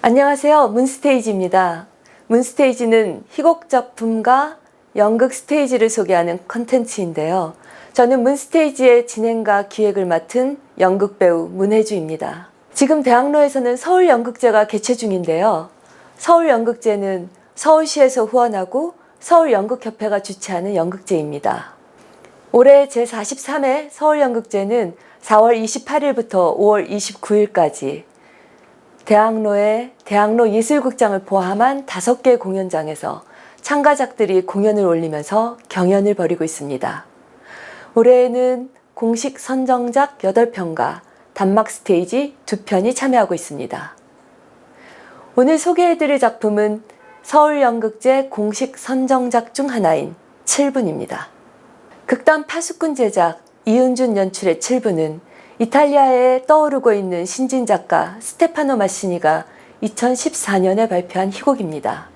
안녕하세요. 문스테이지입니다. 문스테이지는 희곡 작품과 연극 스테이지를 소개하는 컨텐츠인데요. 저는 문스테이지의 진행과 기획을 맡은 연극 배우 문혜주입니다. 지금 대학로에서는 서울연극제가 개최 중인데요. 서울연극제는 서울시에서 후원하고 서울연극협회가 주최하는 연극제입니다. 올해 제43회 서울연극제는 4월 28일부터 5월 29일까지 대학로의 대학로 예술극장을 포함한 다섯 개 공연장에서 참가작들이 공연을 올리면서 경연을 벌이고 있습니다. 올해에는 공식 선정작 8편과 단막 스테이지 2편이 참여하고 있습니다. 오늘 소개해드릴 작품은 서울연극제 공식 선정작 중 하나인 7분입니다. 극단 파수꾼 제작 이은준 연출의 7분은 이탈리아에 떠오르고 있는 신진 작가 스테파노 마시니가 2014년에 발표한 희곡입니다.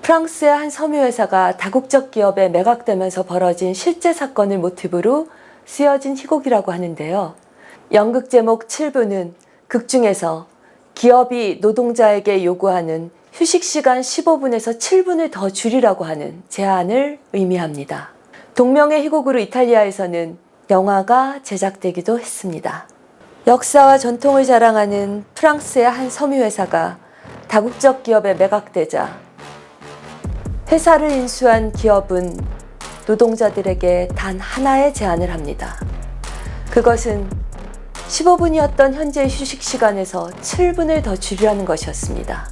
프랑스의 한 섬유회사가 다국적 기업에 매각되면서 벌어진 실제 사건을 모티브로 쓰여진 희곡이라고 하는데요. 연극 제목 7부는 극 중에서 기업이 노동자에게 요구하는 휴식 시간 15분에서 7분을 더 줄이라고 하는 제안을 의미합니다. 동명의 희곡으로 이탈리아에서는 영화가 제작되기도 했습니다. 역사와 전통을 자랑하는 프랑스의 한 섬유회사가 다국적 기업에 매각되자 회사를 인수한 기업은 노동자들에게 단 하나의 제안을 합니다. 그것은 15분이었던 현재 휴식 시간에서 7분을 더 줄이라는 것이었습니다.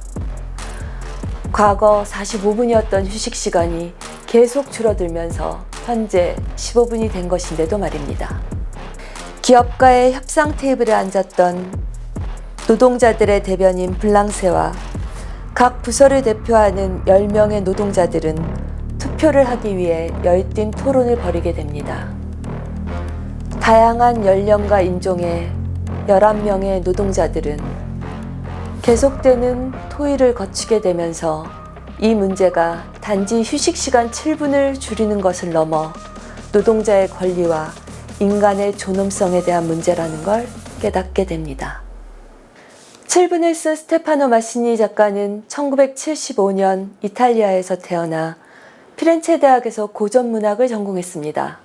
과거 45분이었던 휴식 시간이 계속 줄어들면서 현재 15분이 된 것인데도 말입니다. 기업가의 협상 테이블에 앉았던 노동자들의 대변인 블랑세와 각 부서를 대표하는 10명의 노동자들은 투표를 하기 위해 열띤 토론을 벌이게 됩니다. 다양한 연령과 인종의 11명의 노동자들은 계속되는 토의를 거치게 되면서 이 문제가 단지 휴식 시간 7분을 줄이는 것을 넘어 노동자의 권리와 인간의 존엄성에 대한 문제라는 걸 깨닫게 됩니다. 7분을 쓴 스테파노 마시니 작가는 1975년 이탈리아에서 태어나 피렌체 대학에서 고전 문학을 전공했습니다.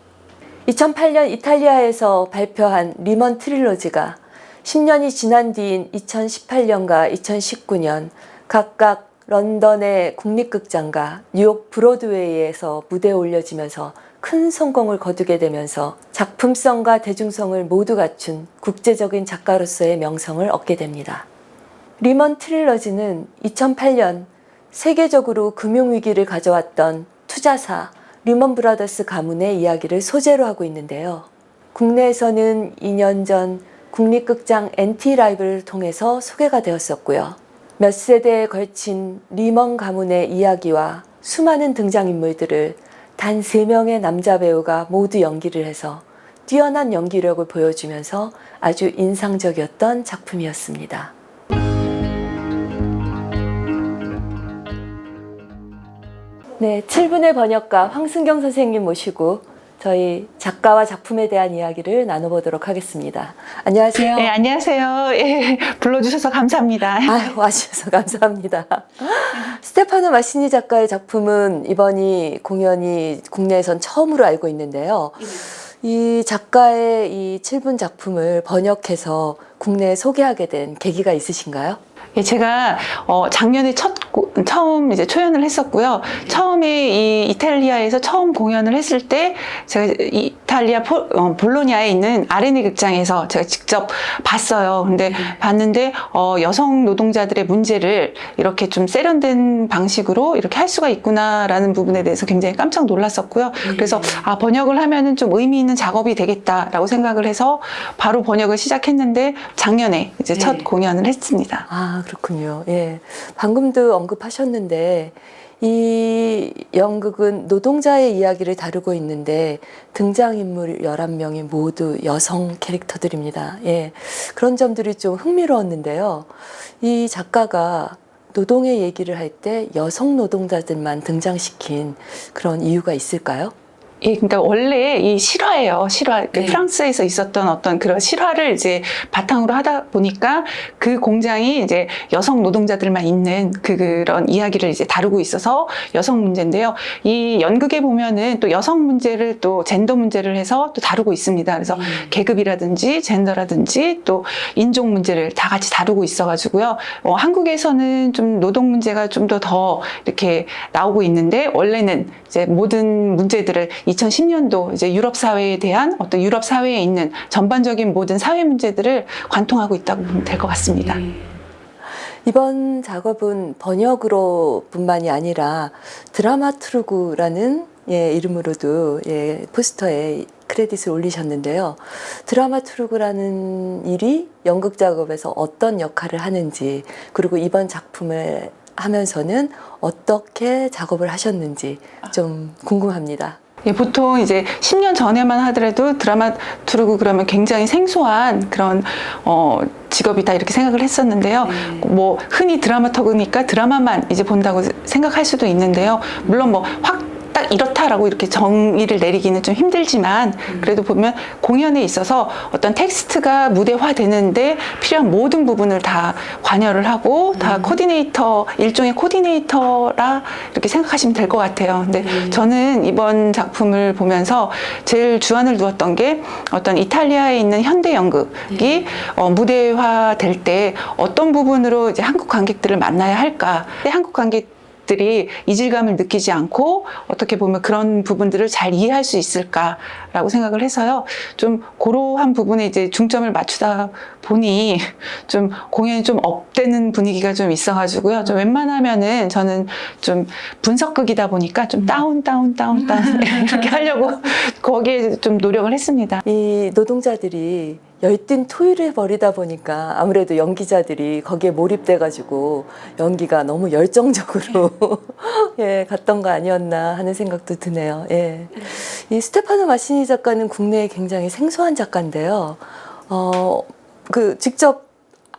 2008년 이탈리아에서 발표한 리먼 트릴로지가 10년이 지난 뒤인 2018년과 2019년 각각 런던의 국립극장과 뉴욕 브로드웨이에서 무대에 올려지면서 큰 성공을 거두게 되면서 작품성과 대중성을 모두 갖춘 국제적인 작가로서의 명성을 얻게 됩니다. 리먼 트릴러지는 2008년 세계적으로 금융위기를 가져왔던 투자사 리먼 브라더스 가문의 이야기를 소재로 하고 있는데요. 국내에서는 2년 전 국립극장 NT 라이브를 통해서 소개가 되었었고요. 몇 세대에 걸친 리먼 가문의 이야기와 수많은 등장인물들을 단 3명의 남자 배우가 모두 연기를 해서 뛰어난 연기력을 보여주면서 아주 인상적이었던 작품이었습니다. 네, 7분의 번역가 황승경 선생님 모시고 저희 작가와 작품에 대한 이야기를 나눠보도록 하겠습니다. 안녕하세요. 네, 안녕하세요. 예, 불러주셔서 감사합니다. 아유, 와주셔서 감사합니다. 스테파노 마시니 작가의 작품은 이번이 공연이 국내에선 처음으로 알고 있는데요. 이 작가의 이 7분 작품을 번역해서 국내에 소개하게 된 계기가 있으신가요? 예, 제가 어, 작년에 첫 고- 처음 이제 초연을 했었고요. 처음에 이 이탈리아에서 처음 공연을 했을 때 제가 이탈리아 포, 어, 볼로냐에 있는 아레네 극장에서 제가 직접 봤어요. 근데 봤는데 어, 여성 노동자들의 문제를 이렇게 좀 세련된 방식으로 이렇게 할 수가 있구나라는 부분에 대해서 굉장히 깜짝 놀랐었고요. 그래서 아 번역을 하면은 좀 의미 있는 작업이 되겠다라고 생각을 해서 바로 번역을 시작했는데 작년에 이제 첫 네. 공연을 했습니다. 아, 그렇군요. 예. 방금도 언급하셨는데, 이 연극은 노동자의 이야기를 다루고 있는데, 등장인물 11명이 모두 여성 캐릭터들입니다. 예. 그런 점들이 좀 흥미로웠는데요. 이 작가가 노동의 얘기를 할 때 여성 노동자들만 등장시킨 그런 이유가 있을까요? 예, 그러니까 원래 이 실화예요. 실화. 그 네. 프랑스에서 있었던 어떤 그런 실화를 이제 바탕으로 하다 보니까 그 공장이 이제 여성 노동자들만 있는 그 그런 이야기를 이제 다루고 있어서 여성 문제인데요. 이 연극에 보면은 또 여성 문제를 또 젠더 문제를 해서 또 다루고 있습니다. 그래서 음. 계급이라든지 젠더라든지 또 인종 문제를 다 같이 다루고 있어가지고요. 어, 한국에서는 좀 노동 문제가 좀 더더 이렇게 나오고 있는데 원래는 이제 모든 문제들을 2010년도 이제 유럽 사회에 대한 어떤 유럽 사회에 있는 전반적인 모든 사회 문제들을 관통하고 있다고 보면 될 것 같습니다. 이번 작업은 번역으로 뿐만이 아니라 드라마투르그라는 예, 이름으로도 예, 포스터에 크레딧을 올리셨는데요. 드라마투르그라는 일이 연극 작업에서 어떤 역할을 하는지, 그리고 이번 작품을 하면서는 어떻게 작업을 하셨는지 좀 궁금합니다. 예, 보통 이제 10년 전에만 하더라도 드라마 투르고 그러면 굉장히 생소한 그런 어, 직업이다 이렇게 생각을 했었는데요. 뭐 흔히 드라마터그니까 드라마만 이제 본다고 생각할 수도 있는데요. 물론 뭐 확 딱 이렇다라고 이렇게 정의를 내리기는 좀 힘들지만 그래도 보면 공연에 있어서 어떤 텍스트가 무대화 되는데 필요한 모든 부분을 다 관여를 하고 다 코디네이터 일종의 코디네이터라 이렇게 생각하시면 될 것 같아요. 근데 저는 이번 작품을 보면서 제일 주안을 두었던 게 어떤 이탈리아에 있는 현대 연극이 어, 무대화 될 때 어떤 부분으로 이제 한국 관객들을 만나야 할까? 한국 관객 들이 이질감을 느끼지 않고 어떻게 보면 그런 부분들을 잘 이해할 수 있을까라고 생각을 해서요. 좀 그러한 부분에 이제 중점을 맞추다 보니 좀 공연이 좀 업되는 분위기가 좀 있어가지고요. 좀 웬만하면은 저는 좀 분석극이다 보니까 좀 다운, 다운, 다운, 다운 이렇게 하려고 거기에 좀 노력을 했습니다. 이 노동자들이 열띤 토의를 벌이다 보니까 아무래도 연기자들이 거기에 몰입돼가지고 연기가 너무 열정적으로 예 갔던 거 아니었나 하는 생각도 드네요. 예. 이 스테파노 마시니 작가는 국내에 굉장히 생소한 작가인데요. 어, 그 직접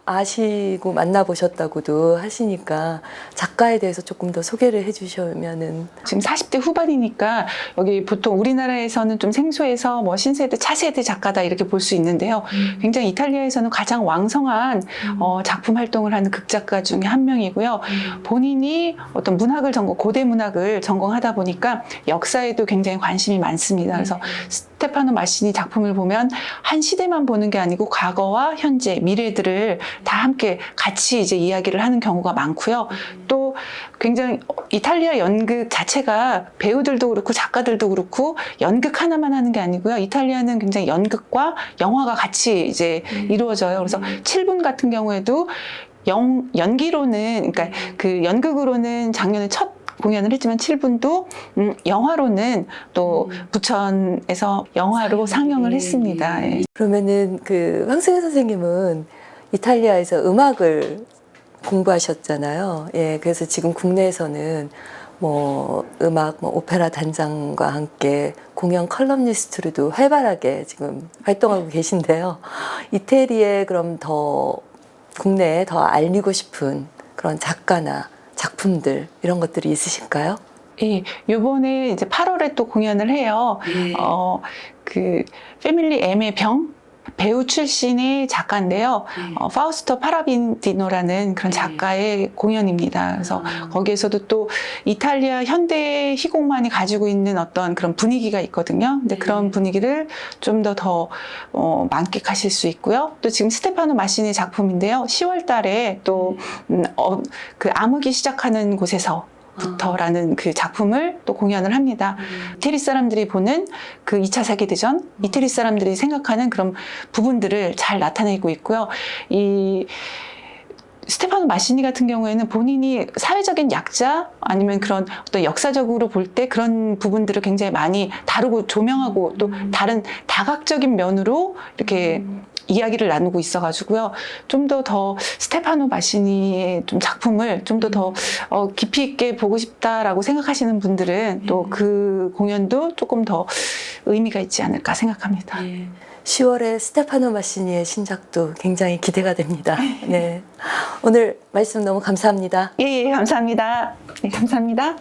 아시고 만나보셨다고도 하시니까 작가에 대해서 조금 더 소개를 해주시면은 지금 40대 후반이니까 여기 보통 우리나라에서는 좀 생소해서 뭐 신세대, 차세대 작가다 이렇게 볼 수 있는데요. 굉장히 이탈리아에서는 가장 왕성한 어, 작품 활동을 하는 극작가 중에 한 명이고요. 본인이 어떤 문학을 전공, 고대 문학을 전공하다 보니까 역사에도 굉장히 관심이 많습니다. 그래서 스테파노 마시니 작품을 보면 한 시대만 보는 게 아니고 과거와 현재, 미래들을 다 함께 같이 이제 이야기를 하는 경우가 많고요. 또 굉장히 이탈리아 연극 자체가 배우들도 그렇고 작가들도 그렇고 연극 하나만 하는 게 아니고요. 이탈리아는 굉장히 연극과 영화가 같이 이제 이루어져요. 그래서 7분 같은 경우에도 영, 연기로는 그러니까 그 연극으로는 작년에 첫 공연을 했지만 7분도 음, 영화로는 또 부천에서 영화로 상영을 했습니다. 예. 그러면은 그 황승현 선생님은 이탈리아에서 음악을 공부하셨잖아요. 예, 그래서 지금 국내에서는 뭐 음악, 뭐 오페라 단장과 함께 공연 컬럼니스트로도 활발하게 지금 활동하고 계신데요. 이태리에 그럼 더 국내에 더 알리고 싶은 그런 작가나 작품들 이런 것들이 있으실까요? 예, 요번에 이제 8월에 또 공연을 해요. 어, 그, 패밀리 M의 병? 배우 출신의 작가인데요. 어, 파우스토 파라빈디노라는 그런 작가의 공연입니다. 그래서 거기에서도 또 이탈리아 현대 희곡만이 가지고 있는 어떤 그런 분위기가 있거든요. 근데 그런 분위기를 좀더더 어, 만끽하실 수 있고요. 또 지금 스테파노 마시니 작품인데요. 10월 달에 또 음, 어, 그 암흑이 시작하는 곳에서 부터라는 그 작품을 또 공연을 합니다. 이태리 사람들이 보는 그 2차 세계대전, 이태리 사람들이 생각하는 그런 부분들을 잘 나타내고 있고요. 이 스테파노 마시니 같은 경우에는 본인이 사회적인 약자 아니면 그런 어떤 역사적으로 볼 때 그런 부분들을 굉장히 많이 다루고 조명하고 또 다른 다각적인 면으로 이렇게 이야기를 나누고 있어가지고요. 좀 더더 스테파노 마시니의 좀 작품을 좀 더더 어, 깊이 있게 보고 싶다라고 생각하시는 분들은 또 그 공연도 조금 더 의미가 있지 않을까 생각합니다. 10월에 스테파노 마시니의 신작도 굉장히 기대가 됩니다. 네. 오늘 말씀 너무 감사합니다. 예, 예, 감사합니다. 네, 감사합니다.